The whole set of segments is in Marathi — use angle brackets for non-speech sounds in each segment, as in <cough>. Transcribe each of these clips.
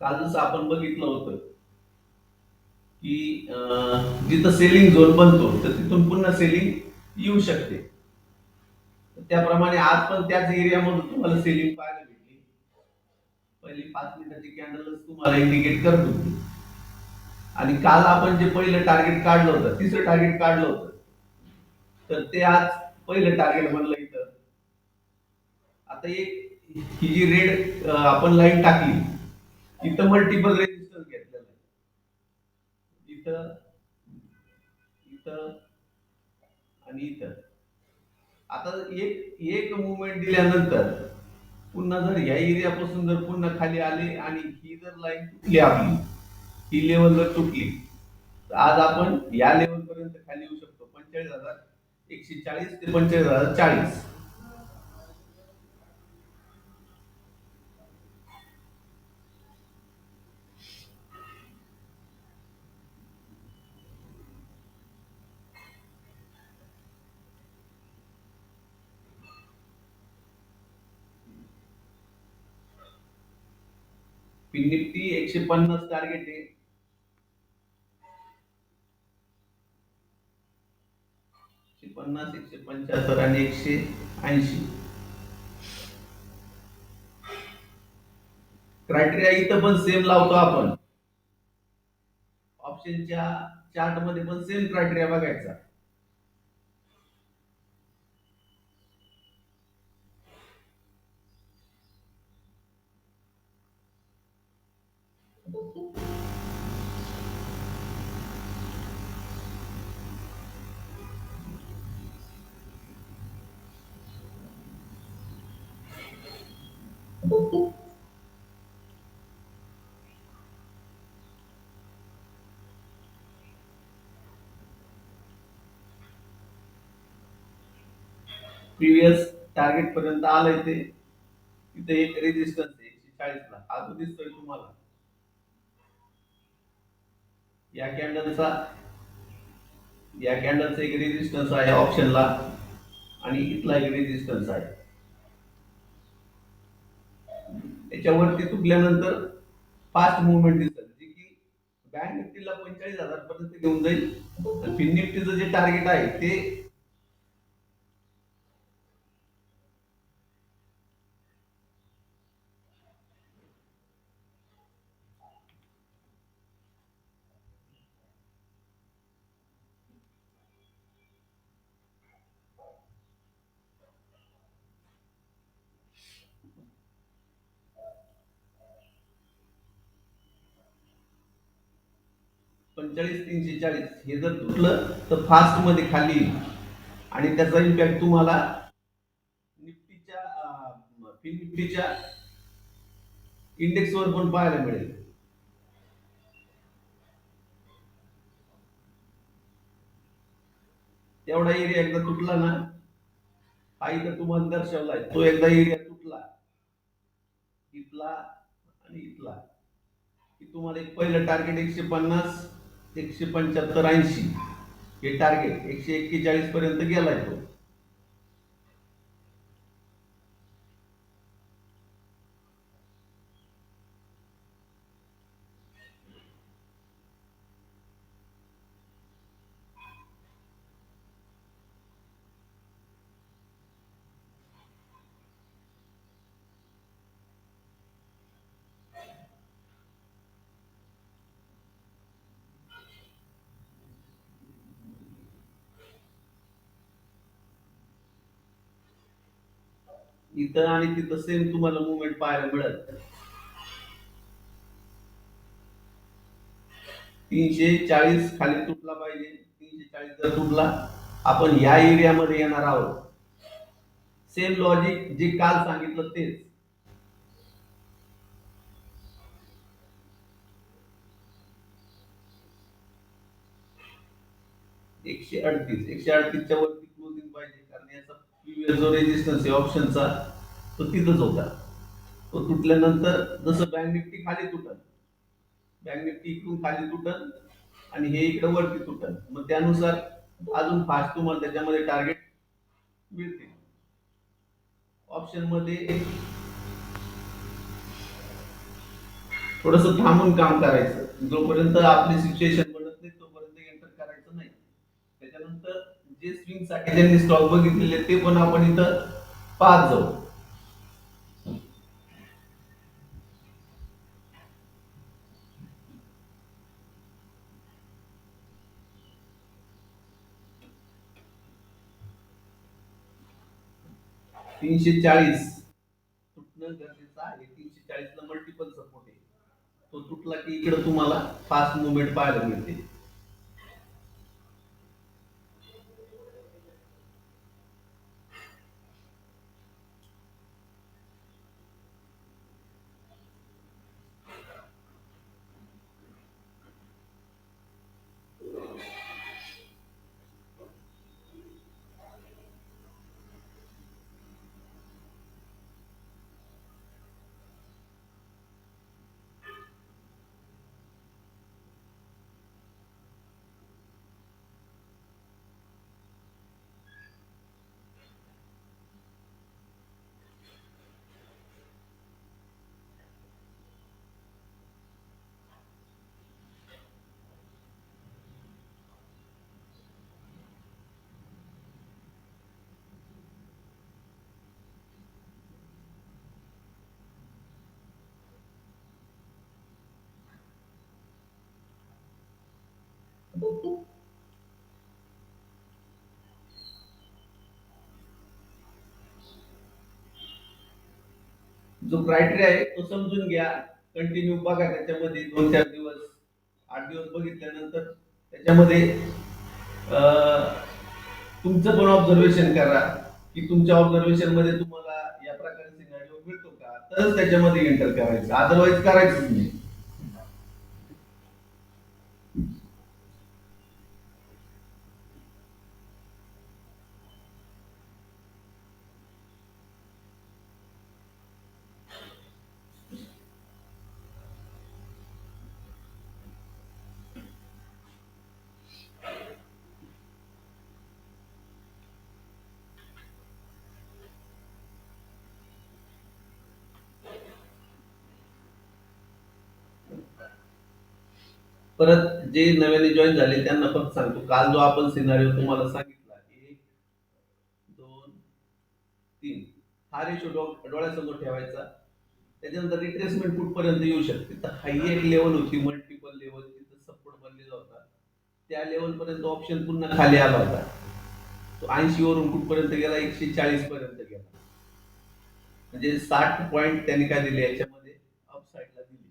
काल जसं आपण बघितलं होतं की जिथं सेलिंग झोन बनतो तर तिथून पुन्हा सेलिंग येऊ शकते. त्याप्रमाणे आज पण त्याच एरियामधून तुम्हाला सेलिंग पाहायला भेटली. पहिली पाच मिनिटाची कॅन्डलच तुम्हाला इंडिकेट करत होती. आणि काल आपण जे पहिलं टार्गेट काढलं होतं तिसरं टार्गेट काढलं होतं तर ते आज पहिलं टार्गेट बनलं इथं. आता एक ही जी रेड आपण लाईन टाकली इथं मल्टिपल रेजिस्टन्स घेतलेला आहे इथं इथं आणि इथं. आता एक एक मुवमेंट दिल्यानंतर पुन्हा जर ह्या एरियापासून जर पुन्हा खाली आले आणि ही जर लाईन तुटली आपली ही लेवल जर तुटली तर आज आपण या लेवल पर्यंत खाली येऊ शकतो. पंचेचाळीस हजार एकशे चाळीस ते पंचेचाळीस हजार चाळीस. निफ्टी एकशे पन्नास टार्गेट आहे. एकशे पन्नास एकशे पंच्याहत्तर आणि एकशे ऐंशी क्रायटेरिया इथं पण सेम लावतो आपण. ऑप्शनच्या चार्टमध्ये पण सेम क्रायटेरिया बघायचा. प्रिव्हियस टार्गेट पर्यंत आलंय ते. तिथे एक रेजिस्टन्स आहे एकशे चाळीस ला. दिसतोय तुम्हाला. या कॅन्डलचा या कॅन्डलचा एक रेजिस्टन्स आहे ऑप्शनला आणि इथला एक रेजिस्टन्स आहे. त्याच्यावरती तुटल्यानंतर फास्ट मुवमेंट दिसत. जे की बँक निफ्टीला पंचेचाळीस हजार पर्यंत घेऊन जाईल. फिन निफ्टीचं जे टार्गेट आहे ते पंचेचाळीस तीनशे चाळीस हे जर तुटलं तर फास्टमध्ये खाली येईल. आणि त्याचा इम्पॅक्ट तुम्हाला निफ्टीच्या फिन निफ्टीच्या इंडेक्स वर पण पाहायला मिळेल. तेवढा एरिया एकदा तुटला ना हा इथं तुम्हाला दर्शवलाय तो एकदा एरिया तुटला इथला आणि इथला. की तुम्हाला एक पहिलं टार्गेट एकशे पन्नास एकशे पंच्याहत्तर ऐंशी. हे टार्गेट एकशे एक्केचाळीसपर्यंत गेला गेलाय तो. इथं आणि तिथं सेम तुम्हाला मुवमेंट पाहायला मिळत तीनशे चाळीस खाली तुटला पाहिजे तीनशे चाळीस जर तुटला आपण या एरियामध्ये येणार आहोत. सेम लॉजिक जे काल सांगितलं तेच. एकशे अडतीस एकशे अडतीसच्या वरती क्लोजिंग पाहिजे कारण याचा जो रेजिस्टन्स आहे ऑप्शनचा तो तिथंच होता तो तुटल्यानंतर जसं बँक निफ्टी खाली तुटल. बँक निफ्टी इकडून खाली तुटल आणि हे इकडे वरती तुटल. मग त्यानुसार अजून फास्ट तुम्हाला त्याच्यामध्ये टार्गेट मिळते. ऑप्शनमध्ये थोडस थांबून काम करायचं. जोपर्यंत आपली सिच्युएशन बनत नाही तोपर्यंत एंटर करायचं नाही त्याच्यानंतर जे स्विंगसाठी ज्यांनी स्टॉक बघितलेले ते पण आपण इथं पाहत जाऊ. तीनशे चाळीस तुटणं गरजेचं आहे. तीनशे चाळीस ला मल्टिपल सपोर्ट आहे. तो तुटला की इकडे तुम्हाला फास्ट मुवमेंट पाहायला मिळते. जो क्रायटेरिया आहे तो समजून घ्या. कंटिन्यू बघा त्याच्यामध्ये दोन चार दिवस आठ दिवस बघितल्यानंतर त्याच्यामध्ये तुमचं पण ऑब्झर्वेशन करा की तुमच्या ऑब्झर्वेशनमध्ये तुम्हाला या प्रकारचे सिनारिओ मिळतो का? तरच त्याच्यामध्ये एंटर करायचं. अदरवाईज करायचंच नाही. परत जे नव्याने जॉईन झाले त्यांना पण सांगतो. काल जो आपण सिनारिओ तुम्हाला सांगितला एक दोन तीन. हा रेशो डोळ्यासमोर ठेवायचा. त्याच्यानंतर रिट्रेसमेंट कुठपर्यंत येऊ शकते? तर हाई एक लेवल होती. मल्टिपल लेवल तिथं सपोर्ट बनलेला होता. त्या लेवल पर्यंत ऑप्शन पुन्हा खाली आला होता. तो ऐंशी वरून कुठपर्यंत गेला? एकशे चाळीस पर्यंत गेला. म्हणजे साठ पॉईंट त्यांनी काय दिले? याच्यामध्ये अप साईडला दिली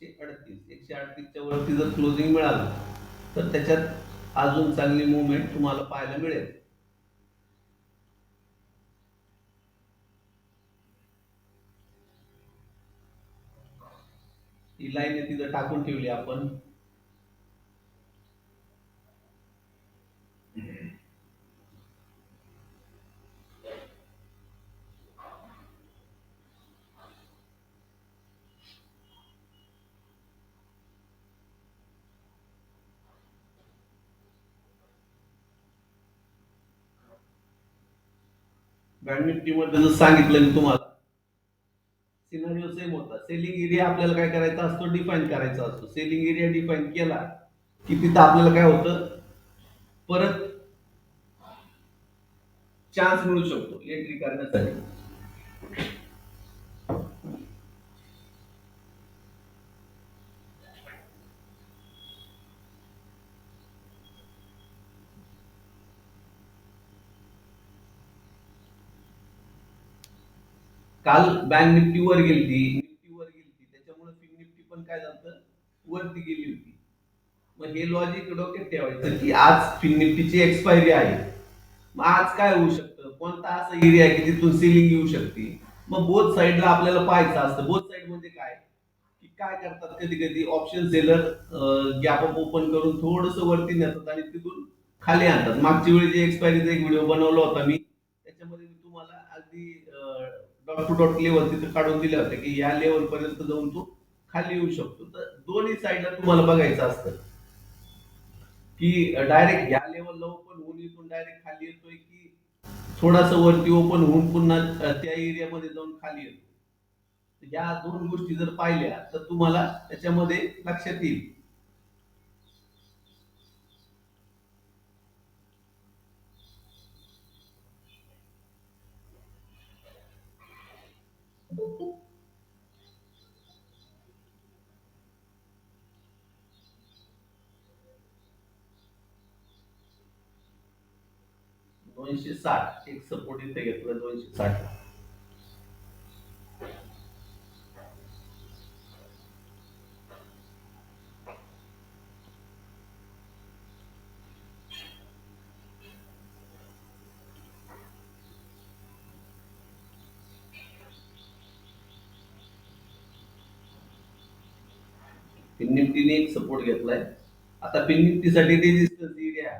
एकशे अडतीस एकशे अडतीसच्या वरती जर क्लोजिंग मिळालं तर त्याच्यात अजून चांगली मुवमेंट तुम्हाला पाहायला मिळेल. ही लाईन आहे तिथं टाकून ठेवली आपण. बँड निफ्टीमध्ये सांगितलं मी तुम्हाला. सिनारिओ सेम होता. सेलिंग एरिया आपल्याला काय करायचा असतो? डिफाईन करायचा असतो. सेलिंग एरिया डिफाईन केला की तिथं आपल्याला काय होतं? परत चान्स मिळू शकतो. एंट्री करण्यासाठी. काल बँक निफ्टी वर निफ्टीवर निफ्टी वर त्याच्यामुळे फिन निफ्टी पण काय झालं वरती गेली होती. मग हे लॉजिक डोक्यात ठेवायचं की आज फिन निफ्टीची एक्सपायरी आहे. मग आज काय होऊ शकतं? कोणता असा एरिया आहे की तिथून सेलिंग येऊ शकते? मग बोथ साईडला आपल्याला पाहायचं असतं. बोथ साईड म्हणजे काय? की काय करतात कधी कधी option seller gap up open करून थोडस वरती नेतात आणि तिथून खाली आणतात. मागच्या वेळी जे एक्सपायरीचा एक व्हिडिओ बनवला होता मी त्याच्यामध्ये मी तुम्हाला अगदी डॉट टू डॉट लेवल तिथे काढून दिले होते की या लेवल पर्यंत जाऊन तो खाली येऊ शकतो. तर दोन्ही साईडला तुम्हाला बघायचं असतं की डायरेक्ट या लेवलला ओपन होऊन इथून डायरेक्ट खाली येतोय की थोडासा वरती ओपन होऊन पुन्हा त्या एरियामध्ये जाऊन खाली येतो या दोन गोष्टी जर पाहिल्या तर तुम्हाला त्याच्यामध्ये लक्षात येईल. दोनशे साठ. एक सपोर्ट इथे घेतलं दोनशे साठ. पिन निफ्टीने एक सपोर्ट घेतलाय. आता पिन निफ्टीसाठी रेजिस्टन्स एरिया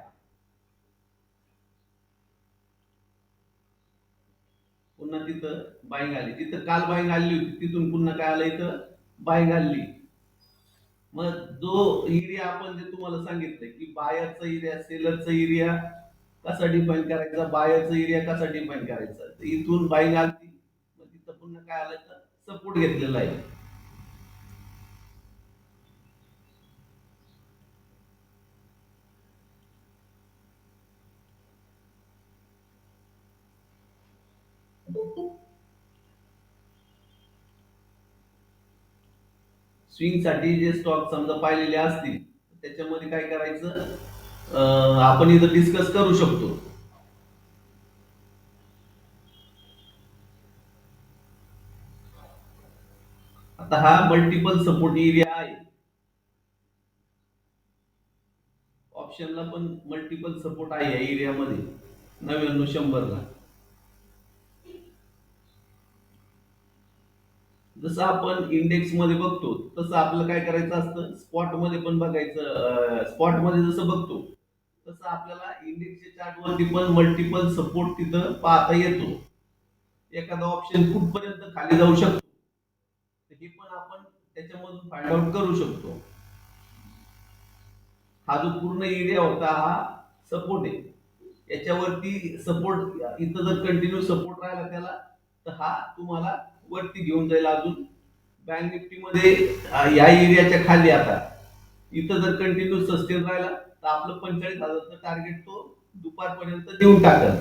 पुन्हा तिथं बाईंग आली तिथं काल बाईंग आली होती तिथून पुन्हा काय आलं इथं? बाईंग आली मग जो एरिया आपण जे तुम्हाला सांगितलं की बायरचा एरिया सेलरचा एरिया कसा डिफाईन करायचा? बायरचा एरिया कसा डिफाईन करायचा? इथून बाईंग आली मग तिथं पुन्हा काय आलं तर सपोर्ट घेतलेला आहे. स्विंगसाठी जे स्टॉक समजा पाहिलेले असतील त्याच्यामध्ये काय करायचं? आपण इथं डिस्कस करू शकतो. आता हा मल्टिपल सपोर्ट एरिया आहे. ऑप्शनला पण मल्टिपल सपोर्ट आहे या एरियामध्ये नव्याण्णव शंभरला. जसं आपण इंडेक्समध्ये बघतो तसं आपलं काय करायचं असतं? स्पॉटमध्ये पण बघायचं स्पॉटमध्ये जसं बघतो तसं आपल्याला इंडेक्सच्या चार्टवरती पण मल्टिपल सपोर्ट तिथं पाहता येतो. एखादा ऑप्शन कुठपर्यंत खाली जाऊ शकतो हे पण आपण त्याच्यामधून फाइंड आउट करू शकतो. हा जो पूर्ण एरिया होता हा सपोर्ट आहे. याच्यावरती सपोर्ट इथं जर कंटिन्यू सपोर्ट राहिला त्याला तर हा तुम्हाला वरती घेऊन जाईल अजून. बँक निफ्टी मध्ये या एरियाच्या खाली आता. इथं जर कंटिन्यू सस्टेन राहिला तर आपलं पंचेचाळीस हजारचं टार्गेट तो दुपारपर्यंत देऊन टाकल.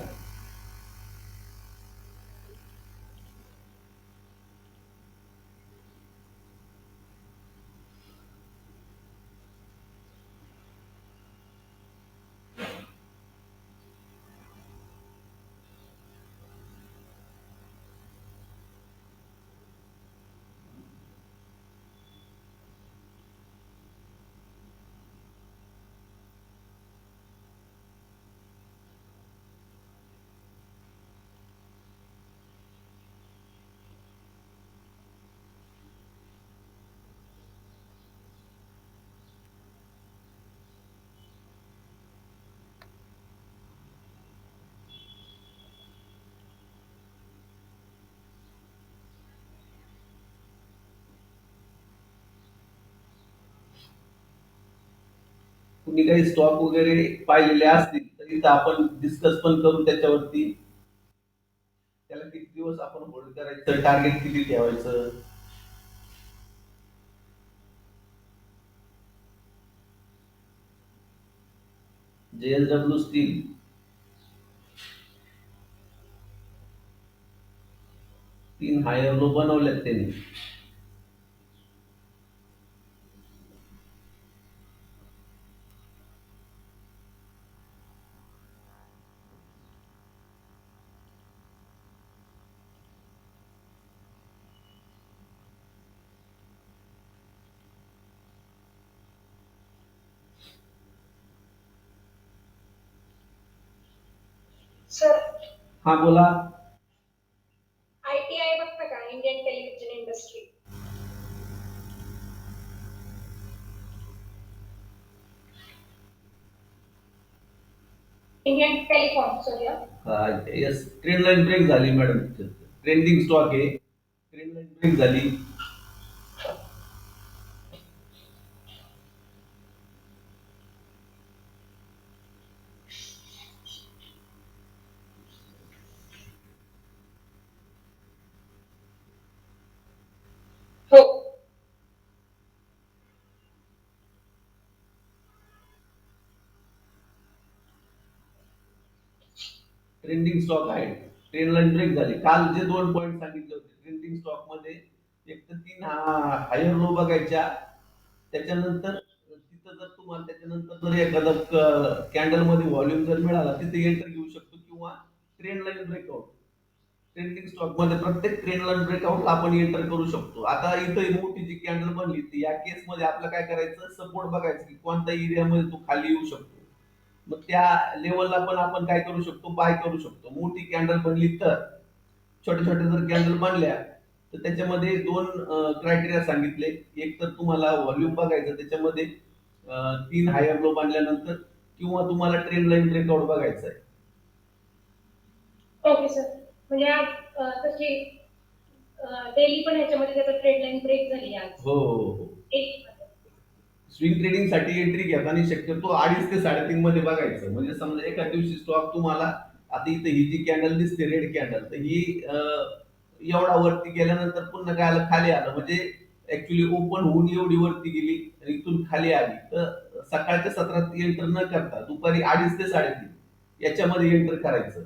कुणी काही स्टॉक वगैरे पाहिलेले असतील तरी तर आपण डिस्कस पण करू त्याच्यावरती. त्याला किती दिवस आपण होल्ड करायचं टार्गेट किती ठेवायचं? जेएसडब्ल्यू स्टील तीन हायर लो बनवल्यात त्यांनी. हाँ बोला। आयटीआय बघता का Indian television industry. Indian telecom sorry yes train line break झाली मैडम ट्रेंडिंग स्टॉक है ट्रेन ब्रेक झाली. ट्रेंडिंग स्टॉक आहे. ट्रेन लाईन ब्रेक झाली. काल जे दोन पॉईंट सांगितले होते ट्रेंडिंग स्टॉकमध्ये एक तर तीन हायर लो बघायच्या. त्याच्यानंतर तिथं जर तुम्हाला त्याच्यानंतर जर एखादा कॅन्डलमध्ये व्हॉल्यूम जर मिळाला तिथे एंटर घेऊ शकतो किंवा ट्रेन लाईन ब्रेकआउट ट्रेंडिंग स्टॉकमध्ये प्रत्येक ट्रेन लाईन ब्रेकआउट आपण एंटर करू शकतो. आता इथं मोठी जी कॅन्डल बनली ती या केस मध्ये आपलं काय करायचं? सपोर्ट बघायचं की कोणत्या एरियामध्ये तो खाली येऊ शकतो. मग त्या लेवलला पण आपण काय करू शकतो? बाय करू शकतो. मोठी कॅन्डल बनली तर छोट्या छोट्या जर कॅन्डल बनल्या तर त्याच्यामध्ये दोन क्रायटेरिया सांगितले. एक तर तुम्हाला व्हॉल्यूम बघायचं त्याच्यामध्ये तीन हायर लो बांधल्यानंतर किंवा तुम्हाला ट्रेन लाईन ब्रेकआउट बघायचं आहे. ओके सर म्हणजे तशी डेली पण ह्याच्यामध्ये त्याचा ट्रेड लाईन ब्रेक झाली आज हो हो हो. एक स्विंग ट्रेडिंगसाठी एंट्री घेताना शक्यतो अडीच ते साडेतीन मध्ये बघायचं. म्हणजे समजा एका दिवशी स्टॉक तुम्हाला आता इथं ही जी कॅन्डल दिसते रेड कॅन्डल तर ही एवढा वरती गेल्यानंतर पुन्हा काय आलं? खाली आलं. म्हणजे ऍक्च्युली ओपन होऊन एवढी वरती गेली आणि इथून खाली आली. तर सकाळच्या सत्रात एंटर न करता दुपारी अडीच ते साडेतीन याच्यामध्ये एंटर करायचं.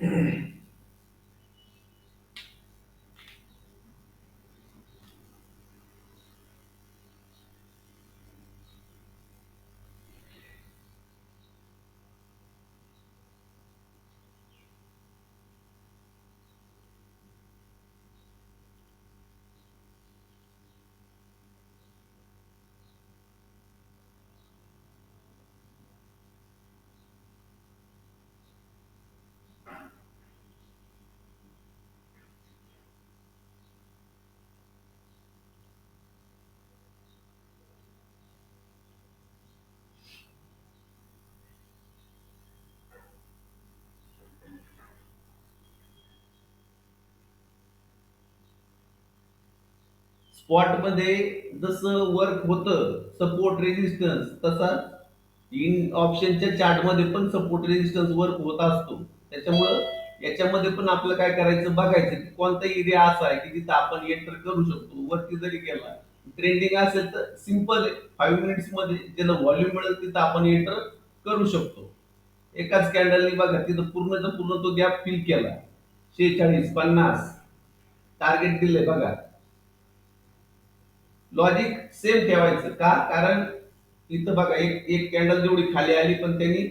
Yeah. <clears throat> स्पॉटमध्ये जसं वर्क होतं सपोर्ट रेजिस्टन्स तसा इन ऑप्शनच्या चार्टमध्ये पण सपोर्ट रेजिस्टन्स वर्क होत असतो. त्याच्यामुळं याच्यामध्ये पण आपलं काय करायचं बघायचं की कोणता एरिया असा आहे की जिथं आपण एंटर करू शकतो वरती जरी गेला ट्रेंडिंग असेल तर सिंपल फाईव्ह मिनिट्समध्ये ज्याला व्हॉल्यूम मिळेल तिथं आपण एंटर करू शकतो. एकाच कॅन्डलनी बघा तिथं पूर्णचा पूर्ण तो गॅप फिल केला. शेहेचाळीस पन्नास. टार्गेट दिले बघा. लॉजिक सेम ठेवायचं. का? कारण इथं बघा एक एक कॅन्डल जेवढी खाली आली पण त्यांनी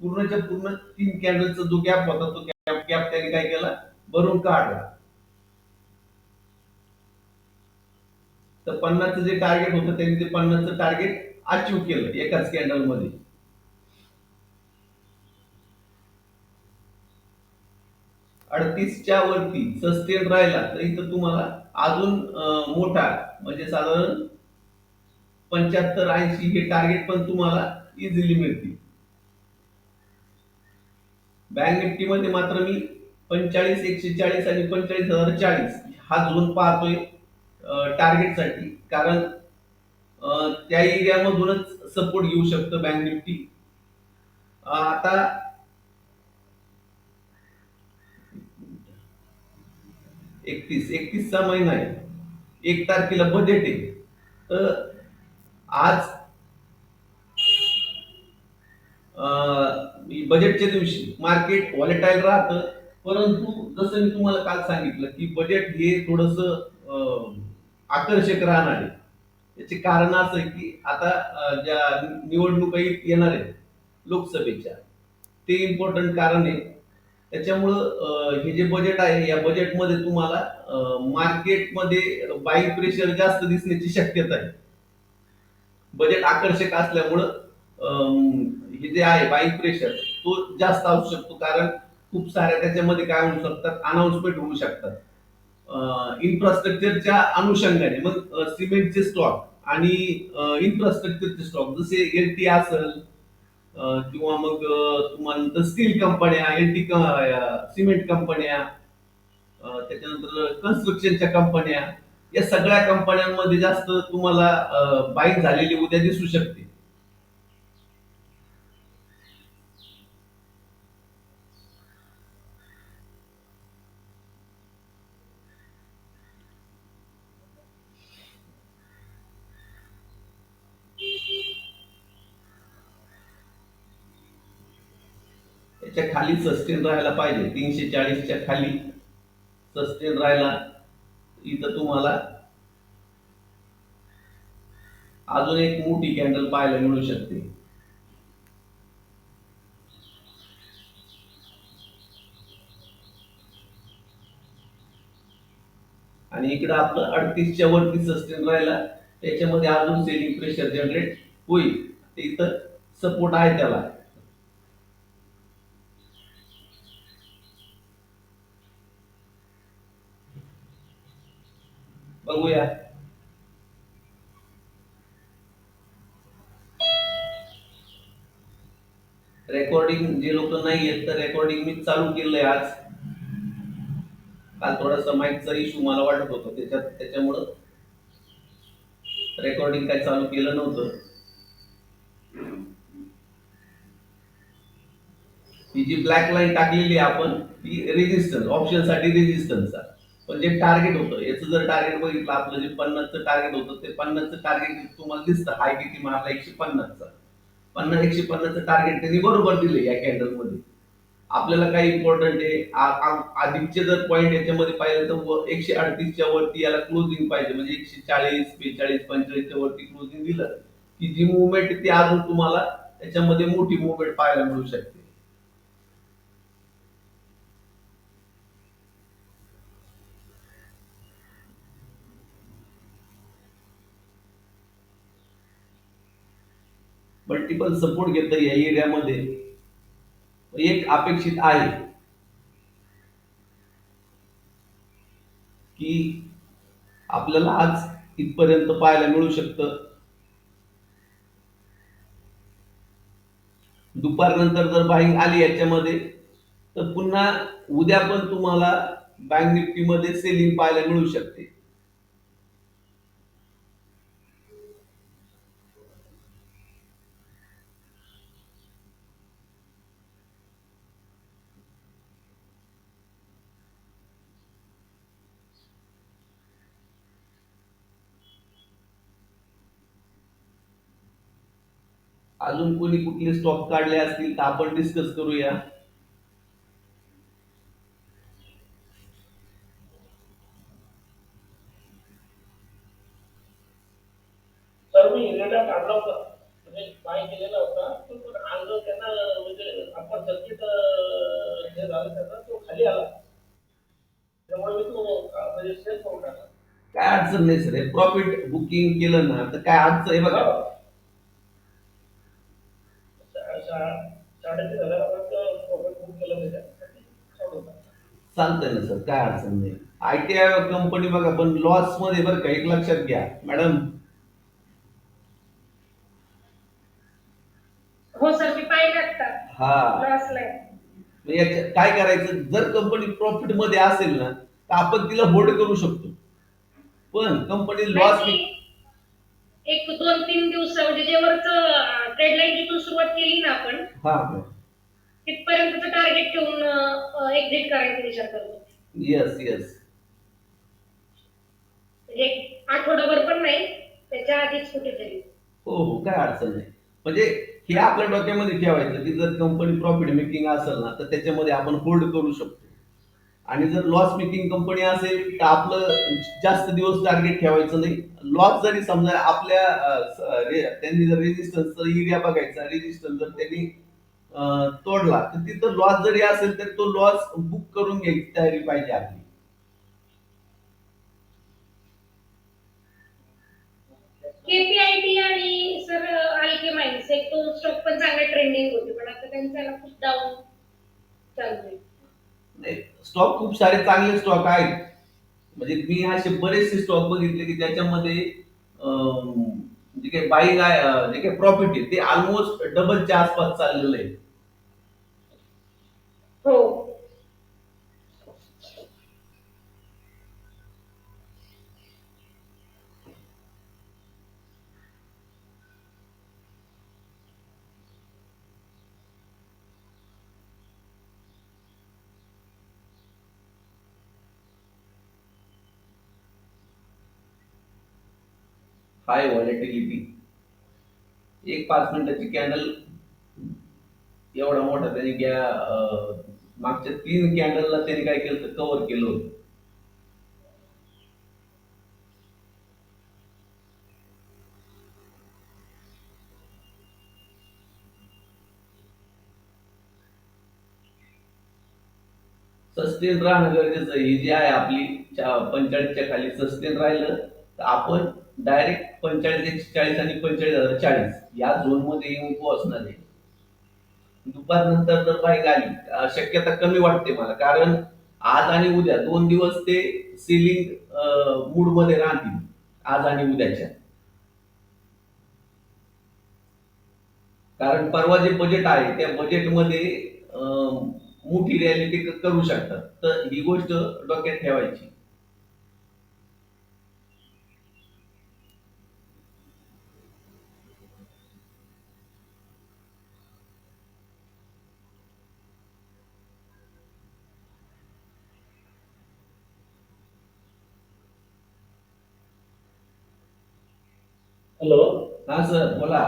पूर्णच्या पूर्ण तीन कॅन्डलचा जो गॅप होता तो गॅप गॅप त्यांनी काय केला? भरून काढला. तर पन्नासचं जे टार्गेट होतं त्यांनी ते पन्नासचं टार्गेट अचीव केलं एकाच कॅन्डलमध्ये. अडतीसच्या वरती सस्टेन राहिला तर इथं तुम्हाला अजून मोठा म्हणजे साधारण पंच्याहत्तर ऐंशी हे टार्गेट पण तुम्हाला इझिली मिळतील. बँक निफ्टी मध्ये मात्र मी पंचेचाळीस एकशे चाळीस आणि पंचेचाळीस हजार चाळीस हा झोन पाहतोय टार्गेटसाठी. कारण त्या एरियामधूनच सपोर्ट घेऊ शकतं बँक निफ्टी आता एकतीस. एकतीसचा महिना आहे. एक तारखेला बजेट आहे. तर आज बजेटच्या दिवशी मार्केट व्हॉलेटाईल राहतं. परंतु जसं मी तुम्हाला काल सांगितलं की बजेट हे थोडस आकर्षक राहणार आहे. याचे कारण असं आहे की आता ज्या निवडणुका येणार आहेत लोकसभेच्या ते इम्पॉर्टंट कारण आहे. त्याच्यामुळं हे जे बजेट आहे या बजेटमध्ये तुम्हाला मार्केटमध्ये बाईक प्रेशर जास्त दिसण्याची शक्यता आहे. बजेट आकर्षक असल्यामुळं अं, हे जे आहे बाईक प्रेशर तो जास्त असू शकतो. कारण खूप साऱ्या त्याच्यामध्ये काय होऊ शकतात? अनाउन्समेंट होऊ शकतात. इन्फ्रास्ट्रक्चरच्या अनुषंगाने मग सिमेंटचे स्टॉक आणि इन्फ्रास्ट्रक्चरचे स्टॉक जसे एल टी असेल किंवा मग तुम्हाला स्टील कंपन्या एल सिमेंट कंपन्या त्याच्यानंतर कन्स्ट्रक्शनच्या कंपन्या या सगळ्या कंपन्यांमध्ये जास्त तुम्हाला बाईक झालेली उद्या दिसू शकते. त्याच्याखाली सस्टेन राहायला पाहिजे. तीनशे चाळीसच्या खाली सस्टेन राहायला इथं तुम्हाला अजून एक मोठी कॅन्डल पाहायला मिळू शकते. आणि इकडं आपलं अडतीसच्या वरती सस्टेन राहिला. त्याच्यामध्ये अजून सेलिंग प्रेशर जनरेट होईल. इथं सपोर्ट आहे त्याला. बघूया. रेकॉर्डिंग जे लोक नाही आहेत तर रेकॉर्डिंग मी चालू केलंय आज. काल थोडासा माईकचा इश्यू मला वाटत होता त्याच्यात त्याच्यामुळं रेकॉर्डिंग काय चालू केलं नव्हतं. ही जी ब्लॅक लाईन टाकलेली आहे आपण ती रेजिस्टन्स ऑप्शनसाठी आहे पण जे टार्गेट होतं याचं जर टार्गेट बघितलं आपलं जे पन्नासचं टार्गेट होतं ते पन्नासचं टार्गेट तुम्हाला दिसतं हाय किती मारला एकशे पन्नासचा. पन्नास एकशे पन्नासचं टार्गेट त्यांनी बरोबर दिले या कॅन्डलमध्ये आपल्याला काय इम्पॉर्टंट आहे? आधीचे जर पॉईंट याच्यामध्ये पाहिलं तर एकशे अडतीसच्या वरती याला क्लोजिंग पाहिजे. म्हणजे एकशे चाळीस बेचाळीस पंचेचाळीसच्या वरती क्लोजिंग दिलं. की जी मुवमेंट ती अजून तुम्हाला त्याच्यामध्ये मोठी मुवमेंट पाहायला मिळू शकते. मल्टिपल सपोर्ट घेतं या एरियामध्ये एक अपेक्षित आहे. की आपल्याला आज इथपर्यंत पाहायला मिळू शकतं. दुपारनंतर जर बाईंग आली याच्यामध्ये तर पुन्हा उद्या पण तुम्हाला बँक निफ्टीमध्ये सेलिंग पाहायला मिळू शकते. अजून कोणी कुठले स्टॉक काढले असतील तर आपण डिस्कस करूया. डेटा काढला होता. म्हणजे बाय केलेला होता. तो पण आज त्यांना म्हणजे आपण सर्किट हे झालं त्यांना तो खाली आला. त्यामुळे मी तो म्हणजे सेल करून टाकला. काय अडचण नाही सर. प्रॉफिट बुकिंग केलं ना तर काय अडचण आहे बघा सा- सा- साडेतीन हजारापर्यंत profit book केलं मी त्यासाठी सोडून टाकलं. चालतंय ना सर काय अडचण नाही. आय टी आय कंपनी बघा पण लॉसमध्ये बरं का एक लक्षात घ्या. मॅडम. हो सर मी पाहिलं आता. हा. लॉसला आहे. मग याच्या काय करायचं? जर कंपनी प्रॉफिटमध्ये असेल ना तर आपण तिला होल्ड करू शकतो. पण कंपनी लॉस एक दोन तीन दिवस म्हणजे जेवरच ट्रेड लाईन जिथून सुरुवात केली ना आपण हा. तिथपर्यंतचं टार्गेट ठेवून एक्झिट करायचा विचार करतो येस येस म्हणजे एक आठवडाभर पण नाही त्याच्या आधीच कुठेतरी. हो हो काय अडचण नाही. म्हणजे हे आपल्या डोक्यामध्ये ठेवायचं की जर कंपनी प्रॉफिट मेकिंग असेल ना तर त्याच्यामध्ये आपण होल्ड करू शकतो. आणि जर लॉस मेकिंग कंपनी असेल तर आपलं जास्त दिवस टार्गेट ठेवायचं नाही. लॉस जरी समजा आपल्या त्यांनी जर रेजिस्टन्सचा एरिया बघायचा रेजिस्टन्स जर त्यांनी तोडला तर तिथं लॉस जरी असेल तर तो लॉस बुक करून घ्यायची तयारी पाहिजे आपली. केपीआयटी आणि सर आलके माइन्स एक दोन स्टॉक पण चांगले ट्रेंडिंग होते पण आता त्यांचा खूप डाऊन चालू आहे. स्टॉक खूप सारे चांगले स्टॉक आहेत. म्हणजे मी असे बरेचसे स्टॉक बघितले की त्याच्यामध्ये जे काही बाईंग आहे जे काही प्रॉफिट आहे ते ऑलमोस्ट डबलच्या आसपास चाललेलं आहे. हो. हाय व्हॉलेटिलिटी एक पाच मिनिटाची कॅन्डल एवढा मोठा त्याने गॅ मागच्या तीन कॅन्डलला त्याने काय केलं तर कव्हर केलं होतं. सस्टेन राहणं गरजेचं ही जी आहे आपली पंचाळीसच्या खाली सस्टेन राहिलं तर आपण डायरेक्ट पंचेचाळीस चाळीस आणि पंचेचाळीस हजार चाळीस. या झोनमध्ये येऊन पोहोचणार आहे दुपारनंतर जर बाईक आली शक्यता कमी वाटते मला. कारण आज आणि उद्या दोन दिवस ते सिलिंग मूडमध्ये राहतील. आज आणि उद्याच्या. कारण परवा जे बजेट आहे त्या बजेटमध्ये अं, मोठी रॅली ते करू शकतात. तर ही गोष्ट डोक्यात ठेवायची. हॅलो हा सर बोला.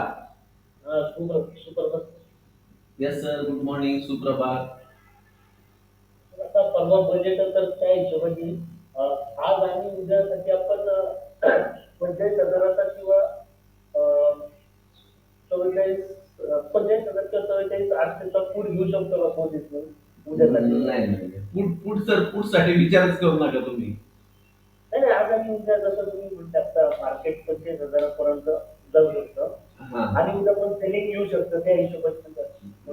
हा super super yes sir good morning सुप्रभात. आता परवा बजेट तर त्या हिशोबाने अं, आज आणि उद्यासाठी आपण अं, पंचेचाळीस हजाराचा किंवा अं, चव्वेचाळीस अं, पंचेचाळीस हजार किंवा चव्वेचाळीस आठशेचा फूड घेऊ शकतो का पोझिशन उद्यासाठी नाही. नाही पुढ पुढ सर पुढसाठी विचारच करू नका तुम्ही. नाही नाही, आज आणि उद्या जसं तुम्ही म्हणता आता मार्केट पंचेचाळीस हजारापर्यंत जाऊ शकतं. हा. आणि उद्या पण सेलिंग येऊ शकतं त्या हिशोबाने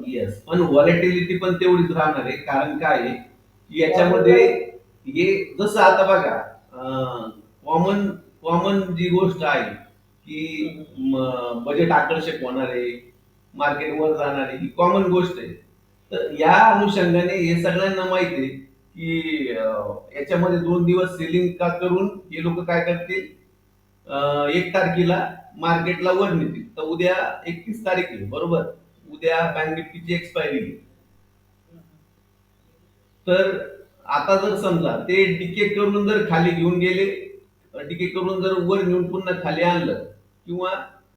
येस पण व्हॉलेटिलिटी पण तेवढीच राहणार आहे. कारण काय याच्यामध्ये हे जसं आता बघा कॉमन कॉमन जी गोष्ट आहे की बजेट आकर्षक होणार आहे मार्केट वर जाणार आहे ही कॉमन गोष्ट आहे. तर या अनुषंगाने हे सगळ्यांना माहिती आहे की याच्यामध्ये दोन दिवस सेलिंग का करून हे लोक काय करतील? एक तारखेला मार्केटला वर नेतील. तर उद्या एकतीस तारीख आहे बरोबर? उद्या बँक निफ्टीची एक्सपायरी आहे. तर आता जर समजा ते डिके करून जर खाली घेऊन गेले डिके करून जर वर नेऊन पुन्हा खाली आणलं किंवा